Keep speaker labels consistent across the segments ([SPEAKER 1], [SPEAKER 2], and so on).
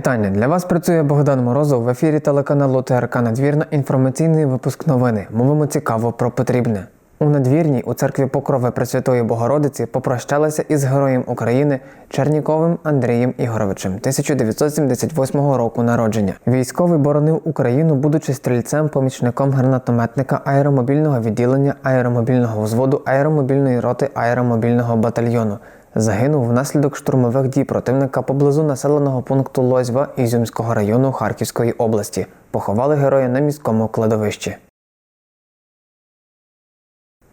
[SPEAKER 1] Вітання для вас працює Богдан Морозов в ефірі телеканалу ТРК Надвірна. Інформаційний випуск новини. Мовимо цікаво про потрібне. У надвірній у церкві Покрови Пресвятої Богородиці попрощалися із героєм України Черніковим Андрієм Ігоровичем 1978 року народження. Військовий боронив Україну, будучи стрільцем, помічником гранатометника аеромобільного відділення аеромобільного взводу аеромобільної роти аеромобільного батальйону. Загинув внаслідок штурмових дій противника поблизу населеного пункту Лозьва Ізюмського району Харківської області. Поховали героя на міському кладовищі.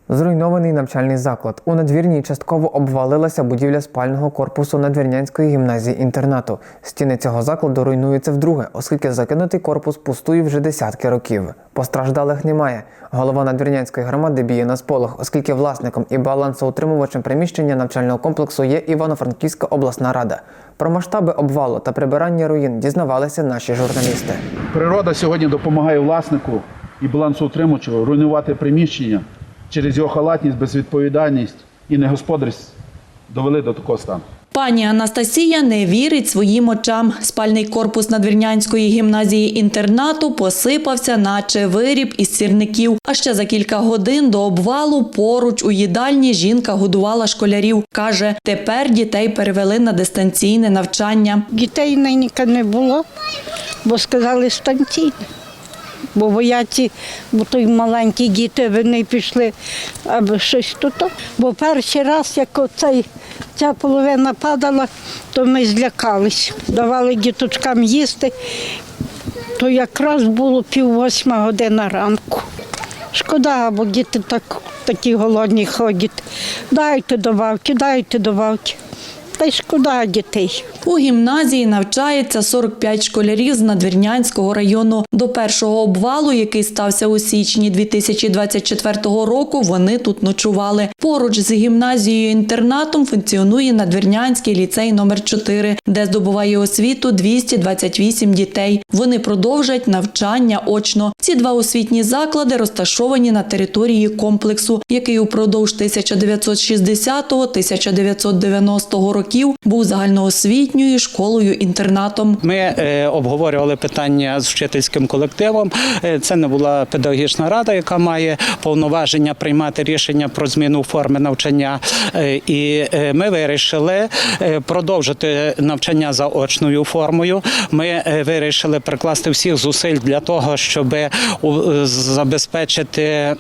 [SPEAKER 1] Зруйнований навчальний заклад. У надвірній частково обвалилася будівля спального корпусу надвірнянської гімназії інтернату. Стіни цього закладу руйнуються вдруге, оскільки закинутий корпус пустує вже десятки років. Постраждалих немає. Голова надвірнянської громади б'є на сполох, оскільки власником і балансоутримувачем приміщення навчального комплексу є Івано-Франківська обласна рада. Про масштаби обвалу та прибирання руїн дізнавалися наші журналісти.
[SPEAKER 2] Природа сьогодні допомагає власнику і балансоутримувачу руйнувати приміщення через його халатність, безвідповідальність і негосподарність довели до такого стану.
[SPEAKER 3] Пані Анастасія не вірить своїм очам. Спальний корпус надвірнянської гімназії інтернату посипався, наче виріб із сірників. А ще за кілька годин до обвалу поруч у їдальні жінка годувала школярів. Каже, тепер дітей перевели на дистанційне навчання.
[SPEAKER 4] Дітей нині не було, бо сказали станційне. Бо бояться, бо той маленькі діти вони пішли аби щось тут. Бо перший раз, як оцей, ця половина падала, то ми злякались. Давали діточкам їсти, то якраз було пів восьма година ранку. Шкода, бо діти так, такі голодні ходять. Дайте добавки, дайте добавки. Та й шкода дітей.
[SPEAKER 3] У гімназії навчається 45 школярів з Надвірнянського району. До першого обвалу, який стався у січні 2024 року, вони тут ночували. Поруч з гімназією-інтернатом функціонує Надвірнянський ліцей номер 4 де здобуває освіту 228 дітей. Вони продовжать навчання очно. Ці два освітні заклади розташовані на території комплексу, який упродовж 1960-1990 років був загальноосвітньою школою-інтернатом.
[SPEAKER 5] Ми е, обговорювали питання з вчительським колективом. Е, Це не була педагогічна рада, яка має повноваження приймати рішення про зміну форми навчання. Е, І ми вирішили продовжити навчання за очною формою. Ми вирішили прикласти всіх зусиль для того, щоб забезпечити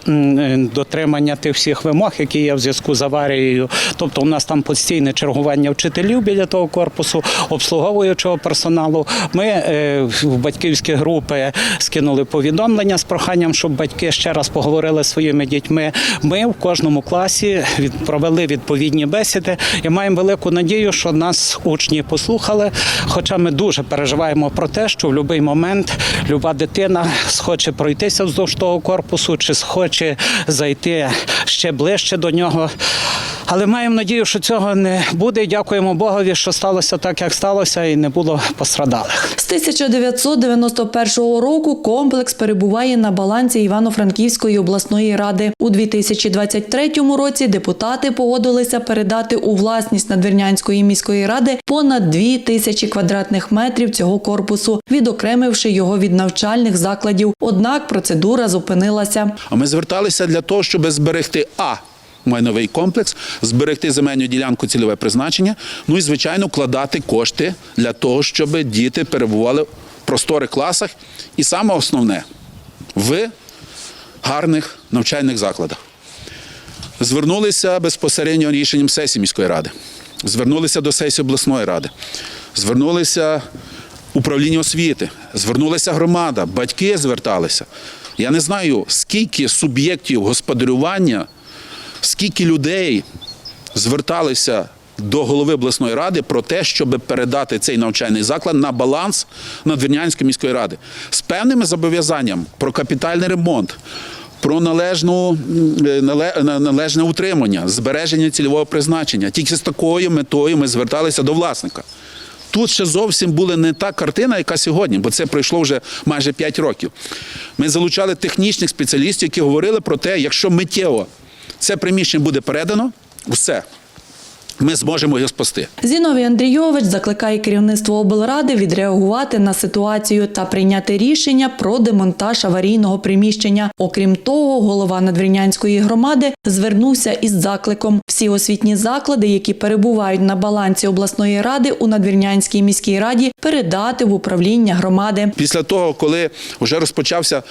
[SPEAKER 5] дотримання тих всіх вимог, які є в зв'язку з аварією. Тобто, у нас там постійне чергування вчителів біля того корпусу, обслуговуючого персоналу. Ми е, в батьківські групи скинули повідомлення з проханням, щоб батьки ще раз поговорили зі своїми дітьми. Ми в кожному класі провели відповідні бесіди і маємо велику надію, що нас учні послухали. Хоча ми дуже переживаємо про те, що в будь-який момент люба дитина схоче пройтися вздовж того корпусу, чи схоче зайти ще ближче до нього. Але маємо надію, що цього не буде. І Дякуємо Богові, що сталося так, як сталося, і не було пострадалих.
[SPEAKER 3] З 1991 року комплекс перебуває на балансі Івано-Франківської обласної ради. У 2023 році депутати погодилися передати у власність Надвірнянської міської ради понад 2 тисячі квадратних метрів цього корпусу, відокремивши його від навчальних закладів. Однак процедура зупинилася.
[SPEAKER 2] А ми зверталися для того, щоб зберегти А. Майновий комплекс, зберегти земельну ділянку цільове призначення, ну і звичайно вкладати кошти для того, щоб діти перебували в просторих класах, і саме основне в гарних навчальних закладах. Звернулися безпосередньо рішенням сесії міської ради, звернулися до сесії обласної ради, звернулися управління освіти, звернулася громада, батьки зверталися. Я не знаю, скільки суб'єктів господарювання, скільки людей зверталися до голови обласної ради про те, щоб передати цей навчальний заклад на баланс Надвірнянської міської ради з певними зобов'язанням про капітальний ремонт. Про належну, е, нале- на- належне утримання, збереження цільового призначення. Тільки з такою метою ми зверталися до власника. Тут ще зовсім була не та картина, яка сьогодні, бо це пройшло вже майже 5 років. Ми залучали технічних спеціалістів, які говорили про те, якщо миттєво це приміщення буде передано, все. ми зможемо його спасти.
[SPEAKER 3] Зіновій Андрійович закликає керівництво облради відреагувати на ситуацію та прийняти рішення про демонтаж аварійного приміщення. Окрім того, голова Надвірнянської громади звернувся із закликом всі освітні заклади, які перебувають на балансі обласної ради у Надвірнянській міській раді, передати в управління громади.
[SPEAKER 2] Після того, коли вже розпочався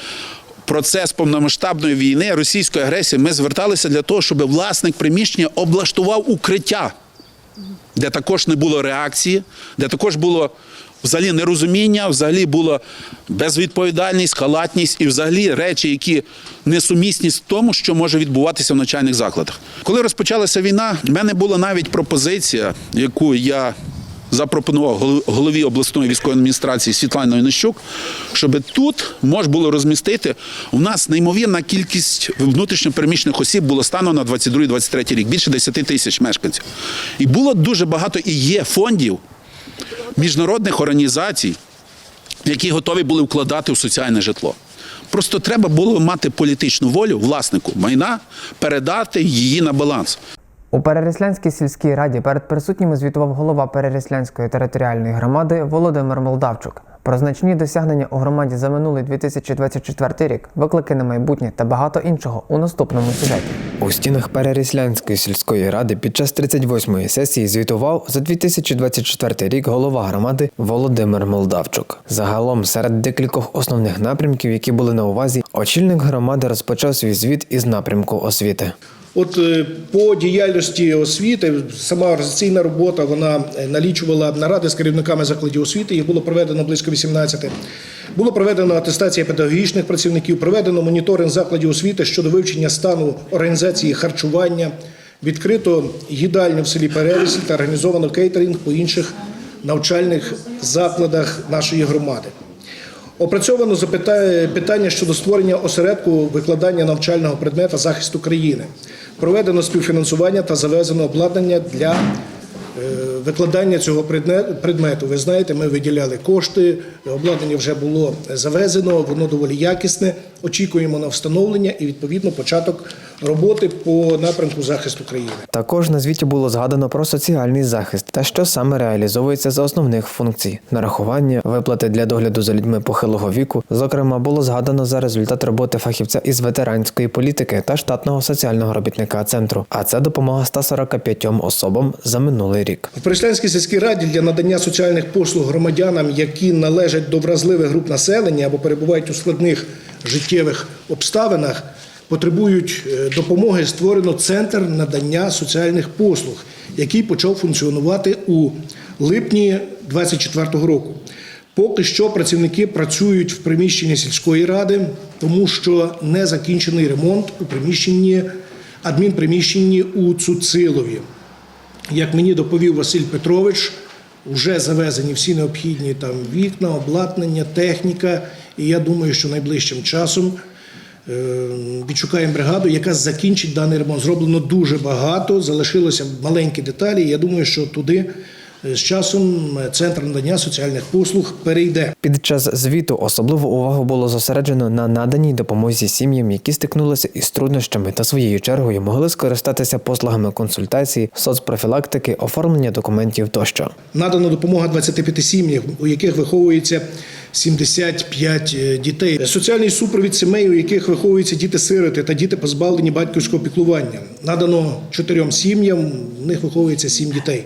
[SPEAKER 2] процес повномасштабної війни, російської агресії, ми зверталися для того, щоб власник приміщення облаштував укриття, де також не було реакції, де також було. Взагалі нерозуміння, взагалі була безвідповідальність, халатність і взагалі речі, які несумісні з тому, що може відбуватися в навчальних закладах. Коли розпочалася війна, в мене була навіть пропозиція, яку я запропонував голові обласної військової адміністрації Світланою Нищук, щоб тут можна було розмістити. У нас неймовірна кількість внутрішньопереміщених осіб було станом на 22-23 рік, більше 10 тисяч мешканців. І було дуже багато і є фондів міжнародних організацій, які готові були вкладати в соціальне житло. Просто треба було мати політичну волю власнику майна передати її на баланс.
[SPEAKER 1] У Переріслянській сільській раді перед присутніми звітував голова Переріслянської територіальної громади Володимир Молдавчук. Про значні досягнення у громаді за минулий 2024 рік, виклики на майбутнє та багато іншого у наступному сюжеті. У стінах Переріслянської сільської ради під час 38-ї сесії звітував за 2024 рік голова громади Володимир Молдавчук. Загалом серед декількох основних напрямків, які були на увазі, очільник громади розпочав свій звіт із напрямку освіти.
[SPEAKER 6] От е, по діяльності освіти сама організаційна робота вона е, налічувала наради з керівниками закладів освіти. Їх було проведено близько 18. Було проведено атестація педагогічних працівників, проведено моніторинг закладів освіти щодо вивчення стану організації харчування, відкрито їдальню в селі Перерісль та організовано кейтеринг по інших навчальних закладах нашої громади. Опрацьовано питання щодо створення осередку викладання навчального предмета захисту країни. Проведено співфінансування та завезено обладнання для е, викладання цього предмету. Ви знаєте, ми виділяли кошти, обладнання вже було завезено, воно доволі якісне. Очікуємо на встановлення і відповідно початок роботи по напрямку захисту країни.
[SPEAKER 1] Також на звіті було згадано про соціальний захист та що саме реалізовується за основних функцій: нарахування, виплати для догляду за людьми похилого віку. Зокрема, було згадано за результат роботи фахівця із ветеранської політики та штатного соціального робітника центру. А це допомога 145 особам за минулий рік.
[SPEAKER 6] В Переслянській сільській раді для надання соціальних послуг громадянам, які належать до вразливих груп населення або перебувають у складних життєвих обставинах, потребують е, допомоги. Створено центр надання соціальних послуг, який почав функціонувати у липні 2024 року. Поки що працівники працюють в приміщенні сільської ради, тому що не закінчений ремонт у приміщенні адмінприміщенні у Цуцилові. Як мені доповів Василь Петрович, вже завезені всі необхідні там вікна, обладнання, техніка. І я думаю, що найближчим часом е, відшукаємо бригаду, яка закінчить даний ремонт. Зроблено дуже багато, залишилося маленькі деталі. Я думаю, що туди з часом е, центр надання соціальних послуг перейде.
[SPEAKER 1] Під час звіту особливу увагу було зосереджено на наданій допомозі сім'ям, які стикнулися із труднощами та своєю чергою могли скористатися послугами консультації, соцпрофілактики, оформлення документів тощо.
[SPEAKER 6] Надана допомога 25 сім'ям, у яких виховується 75 дітей. Соціальний супровід сімей, у яких виховуються діти-сироти та діти позбавлені батьківського піклування. Надано чотирьом сім'ям, в них виховується сім дітей.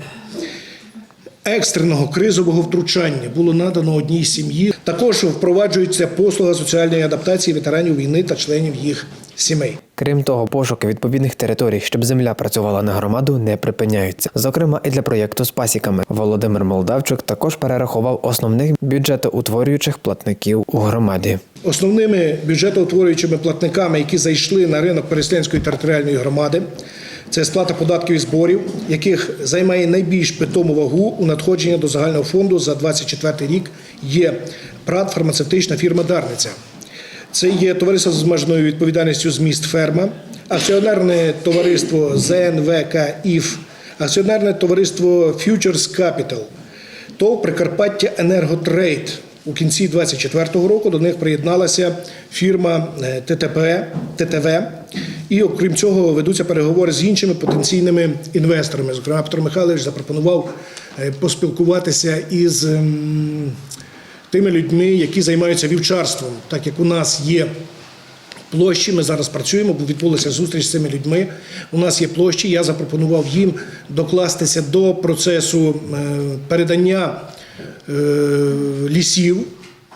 [SPEAKER 6] Екстреного кризового втручання було надано одній сім'ї. Також впроваджується послуга соціальної адаптації ветеранів війни та членів їх сімей.
[SPEAKER 1] Крім того, пошуки відповідних територій, щоб земля працювала на громаду, не припиняються. Зокрема, і для проєкту з пасіками. Володимир Молдавчук також перерахував основних бюджетоутворюючих платників у громаді.
[SPEAKER 6] Основними бюджетоутворюючими платниками, які зайшли на ринок Переслянської територіальної громади, це сплата податків і зборів, яких займає найбільш питому вагу у надходження до загального фонду за 2024 рік. Є ПРАД фармацевтична фірма Дарниця. Це є товариство з обмеженою відповідальністю зміст ферма, акціонерне товариство ЗНВК ІФ, акціонерне товариство Futures Capital, ТОВ Прикарпаття Енерготрейд. У кінці 2024 року до них приєдналася фірма е, ТТП ТТВ І окрім цього ведуться переговори з іншими потенційними інвесторами. Зокрема, Петро Михайлович запропонував е, поспілкуватися із ем, тими людьми, які займаються вівчарством, так як у нас є. Площі ми зараз працюємо, бо відбулася зустріч з цими людьми. У нас є площі. Я запропонував їм докластися до процесу е, передання лісів,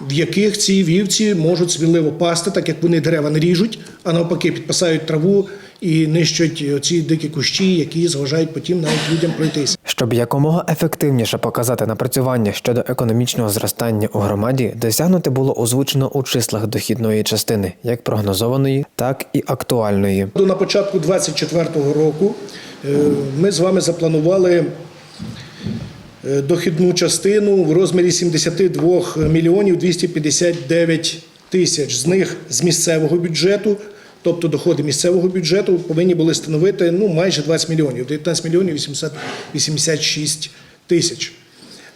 [SPEAKER 6] в яких ці вівці можуть сміливо пасти, так як вони дерева не ріжуть, а навпаки підпасають траву і нищать ці дикі кущі, які заважають потім навіть людям пройтися.
[SPEAKER 1] Щоб якомога ефективніше показати напрацювання щодо економічного зростання у громаді, досягнути було озвучено у числах дохідної частини, як прогнозованої, так і актуальної.
[SPEAKER 6] На початку 2024 року е, ми з вами запланували е, дохідну частину в розмірі 72 мільйонів 259 тисяч. З них з місцевого бюджету, тобто доходи місцевого бюджету, повинні були становити ну, майже 20 мільйонів, 19 мільйонів 886 тисяч.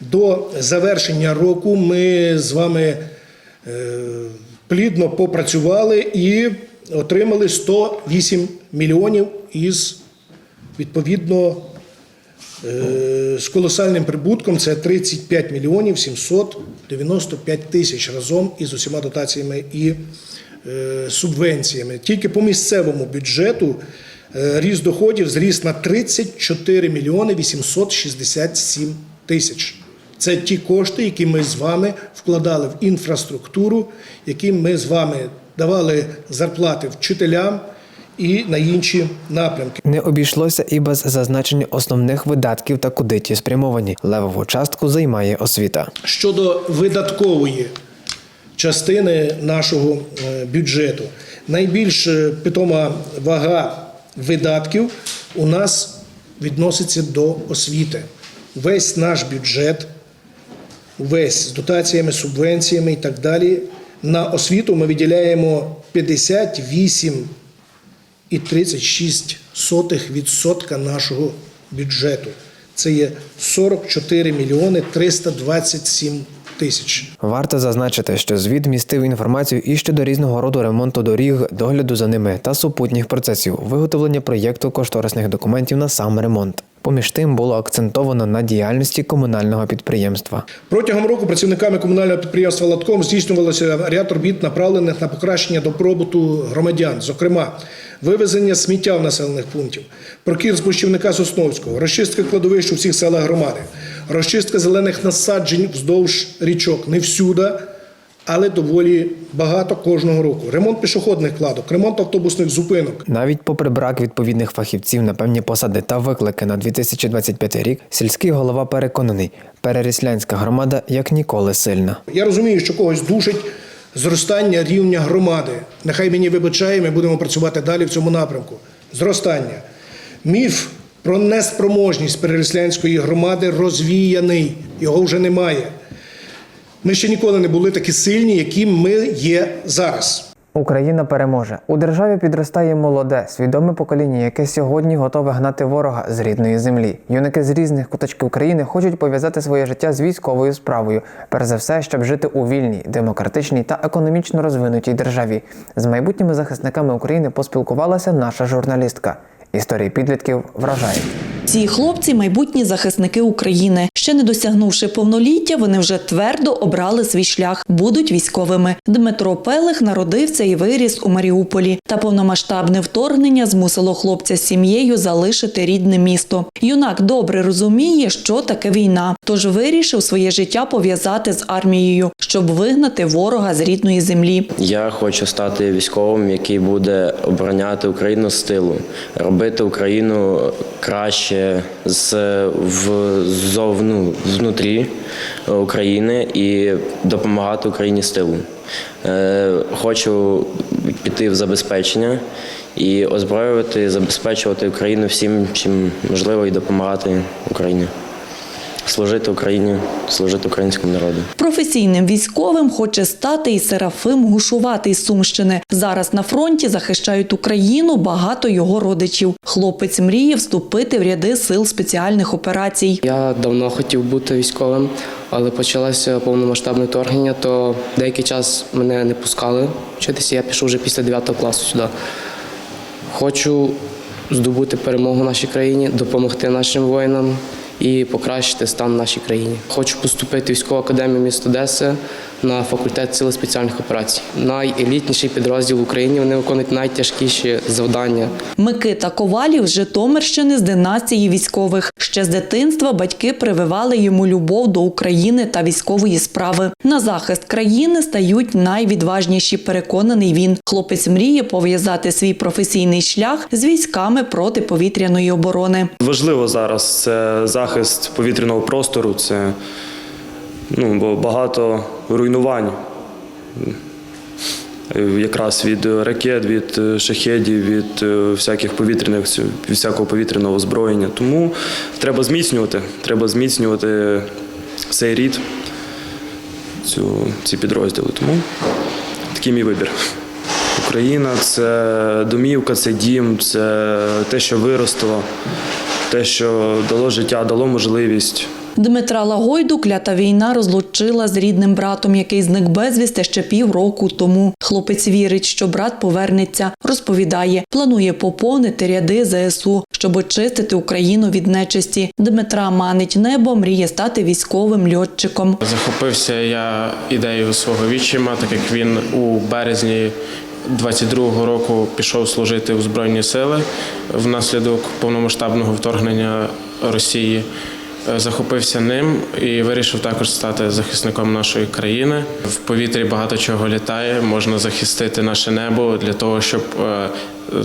[SPEAKER 6] До завершення року ми з вами е, плідно попрацювали і отримали 108 мільйонів із відповідно е, з колосальним прибутком це 35 мільйонів 795 тисяч разом із усіма дотаціями і е, субвенціями. Тільки по місцевому бюджету е, ріст доходів зріс на 34 мільйони 867 тисяч. Це ті кошти, які ми з вами вкладали в інфраструктуру, які ми з вами давали зарплати вчителям і на інші напрямки.
[SPEAKER 1] Не обійшлося і без зазначення основних видатків та куди ті спрямовані. Левову частку займає освіта.
[SPEAKER 6] Щодо видаткової частини нашого е, бюджету, найбільш е, питома вага видатків у нас відноситься до освіти. Весь наш бюджет, весь з дотаціями, субвенціями і так далі. На освіту ми виділяємо 58 і 36 сотих відсотка нашого бюджету. Це є 44 мільйони 327 тисяч.
[SPEAKER 1] Варто зазначити, що звіт містив інформацію і щодо різного роду ремонту доріг, догляду за ними та супутніх процесів, виготовлення проєкту кошторисних документів на сам ремонт. Поміж тим було акцентовано на діяльності комунального підприємства.
[SPEAKER 6] Протягом року працівниками комунального підприємства «Латком» здійснювалося ряд робіт, направлених на покращення добробуту громадян, зокрема, вивезення сміття в населених пунктів, прокір з борщівника Сосновського, розчистка кладовищ у всіх селах громади, розчистка зелених насаджень вздовж річок. Не всюди, але доволі багато кожного року. Ремонт пішохідних кладок, ремонт автобусних зупинок.
[SPEAKER 1] Навіть попри брак відповідних фахівців на певні посади та виклики на 2025 рік, сільський голова переконаний, переріслянська громада як ніколи сильна.
[SPEAKER 6] Я розумію, що когось душить зростання рівня громади. Нехай мені вибачає, ми будемо працювати далі в цьому напрямку. Зростання. Міф про неспроможність перереслянської громади розвіяний, його вже немає. Ми ще ніколи не були такі сильні, які ми є зараз.
[SPEAKER 1] Україна переможе. У державі підростає молоде, свідоме покоління, яке сьогодні готове гнати ворога з рідної землі. Юнаки з різних куточків України хочуть пов'язати своє життя з військовою справою, перш за все, щоб жити у вільній, демократичній та економічно розвинутій державі. З майбутніми захисниками України поспілкувалася наша журналістка. Історії підлітків вражають.
[SPEAKER 3] Ці хлопці майбутні захисники України. Ще не досягнувши повноліття, вони вже твердо обрали свій шлях, будуть військовими. Дмитро Пелих народився і виріс у Маріуполі. Та повномасштабне вторгнення змусило хлопця з сім'єю залишити рідне місто. Юнак добре розуміє, що таке війна, тож вирішив своє життя пов'язати з армією, щоб вигнати ворога з рідної землі.
[SPEAKER 7] Я хочу стати військовим, який буде обороняти Україну з тилу, робити Україну краще з в ну, внутрі України і допомагати Україні з тилу. Е, хочу піти в забезпечення і озброювати, забезпечувати Україну всім, чим можливо, і допомагати Україні. Служити Україні, служити українському народу.
[SPEAKER 3] Професійним військовим хоче стати і Серафим Гушуватий з Сумщини. Зараз на фронті захищають Україну багато його родичів. Хлопець мріє вступити в ряди сил спеціальних операцій.
[SPEAKER 8] Я давно хотів бути військовим, але почалося повномасштабне вторгнення, то деякий час мене не пускали вчитися. Я пішов вже після 9 класу сюди. Хочу здобути перемогу нашій країні, допомогти нашим воїнам і покращити стан в нашій країні. Хочу поступити в військову академію міста Одеси на факультет сили спеціальних операцій. Найелітніший підрозділ в Україні. Вони виконують найтяжкіші завдання.
[SPEAKER 3] Микита Ковалів з Житомирщини з династії військових. Ще з дитинства батьки прививали йому любов до України та військової справи. На захист країни стають найвідважніші. Переконаний він. Хлопець мріє пов'язати свій професійний шлях з військами протиповітряної оборони.
[SPEAKER 9] Важливо зараз це захист повітряного простору, це ну, бо багато руйнувань. Е, Якраз від ракет, від е, шахедів, від е, всяких повітряних всякого повітряного озброєння. Тому треба зміцнювати, треба зміцнювати цей рід, цю, ці підрозділи. Тому такий мій вибір. Україна це домівка, це дім, це те, що виростило, те, що дало життя, дало можливість.
[SPEAKER 3] Дмитра Лагойду клята війна розлучила з рідним братом, який зник безвісти ще півроку тому. Хлопець вірить, що брат повернеться. Розповідає, планує поповнити ряди ЗСУ, щоб очистити Україну від нечисті. Дмитра манить небо, мріє стати військовим льотчиком.
[SPEAKER 10] Захопився я ідеєю свого відчима, так як він у березні 22-го року пішов служити у Збройні сили внаслідок повномасштабного вторгнення Росії. Е, Захопився ним і вирішив також стати захисником нашої країни. В повітрі багато чого літає. Можна захистити наше небо для того, щоб е,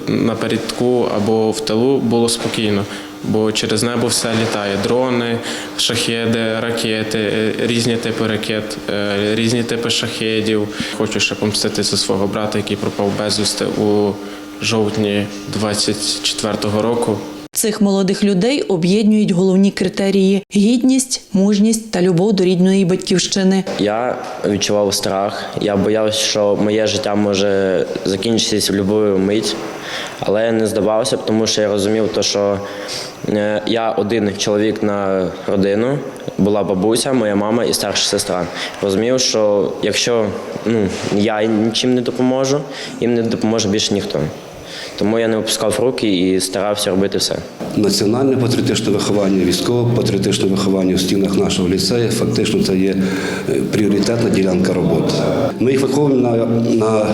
[SPEAKER 10] на передку або в тилу було спокійно. Бо через небо все літає: дрони, шахеди, ракети, е, різні типи ракет, різні типи шахедів. Хочу ще помстити за свого брата, який пропав безвісти у жовтні 24-го року.
[SPEAKER 3] Цих молодих людей об'єднують головні критерії: гідність, мужність та любов до рідної батьківщини.
[SPEAKER 7] Я відчував страх. Я боявся, що моє життя може закінчитися в будь-яку мить. Але я не здавався, тому що я розумів, то, що е, я один чоловік на родину, була бабуся, моя мама і старша сестра. Розумів, що якщо ну, я нічим не допоможу, їм не допоможе більше ніхто. Тому я не опускав руки і старався робити все.
[SPEAKER 11] Національне патріотичне виховання, військово-патріотичне виховання в стінах нашого ліцею фактично це є е, пріоритетна ділянка роботи. Ми їх виховуємо на, на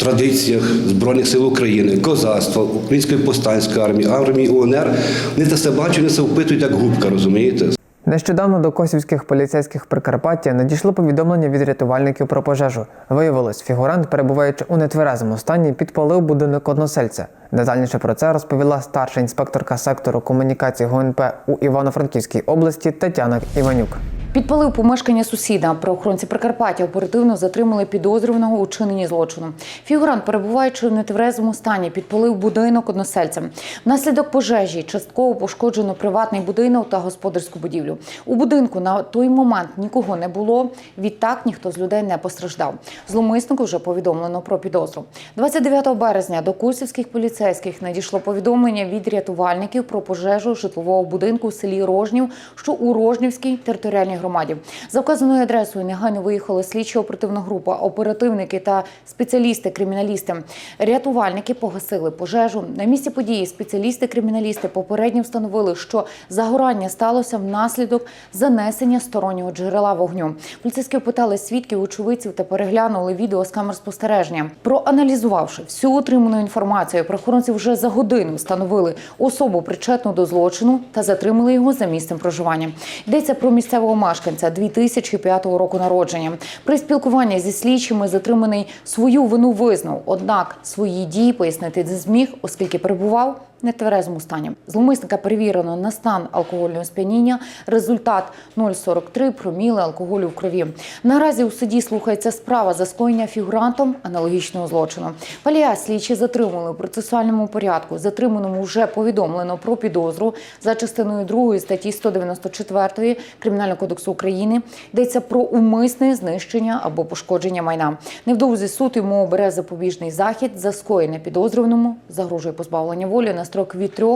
[SPEAKER 11] традиціях Збройних сил України, козацтва, Української повстанської армії, армії УНР. Вони це все бачать, вони це впитують як губка, розумієте?
[SPEAKER 1] Нещодавно до косівських поліцейських Прикарпаття надійшло повідомлення від рятувальників про пожежу. Виявилось, фігурант, перебуваючи у нетверезому стані, підпалив будинок односельця. Детальніше про це розповіла старша інспекторка сектору комунікації ГУНП у Івано-Франківській області Тетяна Іванюк.
[SPEAKER 12] Підпалив помешкання сусіда. Правоохоронці Прикарпаття оперативно затримали підозрюваного у чиненні злочину. Фігурант, перебуваючи в нетверезому стані, підпалив будинок односельцям. Внаслідок пожежі частково пошкоджено приватний будинок та господарську будівлю. У будинку на той момент нікого не було. Відтак ніхто з людей не постраждав. Зломиснику вже повідомлено про підозру. 29 березня до курсівських поліцейських надійшло повідомлення від рятувальників про пожежу житлового будинку в селі Рожнів, що у Рожнівській територіальній громаді. За вказаною адресою негайно виїхала слідчо оперативна група, оперативники та спеціалісти-криміналісти. Рятувальники погасили пожежу. На місці події спеціалісти-криміналісти попередньо встановили, що загорання сталося внаслідок занесення стороннього джерела вогню. Поліцейські опитали свідків, очевидців та переглянули відео з камер спостереження. Проаналізувавши всю отриману інформацію, правоохоронці вже за годину встановили особу причетну до злочину та затримали його за місцем проживання. Йдеться про місцевого мешканця 2005 року народження. При спілкуванні зі слідчими затриманий свою вину визнав, однак свої дії пояснити не зміг, оскільки перебував нетверезому стані. Зловмисника перевірено на стан алкогольного сп'яніння. Результат 0,43 проміли алкоголю в крові. Наразі у суді слухається справа за скоєння фігурантом аналогічного злочину. Палія слідчі затримали у процесуальному порядку. Затриманому вже повідомлено про підозру за частиною 2 статті 194 Кримінального кодексу України. Йдеться про умисне знищення або пошкодження майна. Невдовзі суд йому обере запобіжний захід за скоєння підозрюваному, загрожує позбавлення волі на строк від 3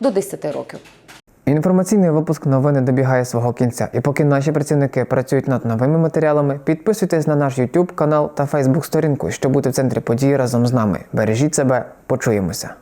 [SPEAKER 12] до 10 років.
[SPEAKER 1] Інформаційний випуск новини добігає свого кінця. І поки наші працівники працюють над новими матеріалами, підписуйтесь на наш YouTube канал та Facebook сторінку, щоб бути в центрі події разом з нами. Бережіть себе, почуємося.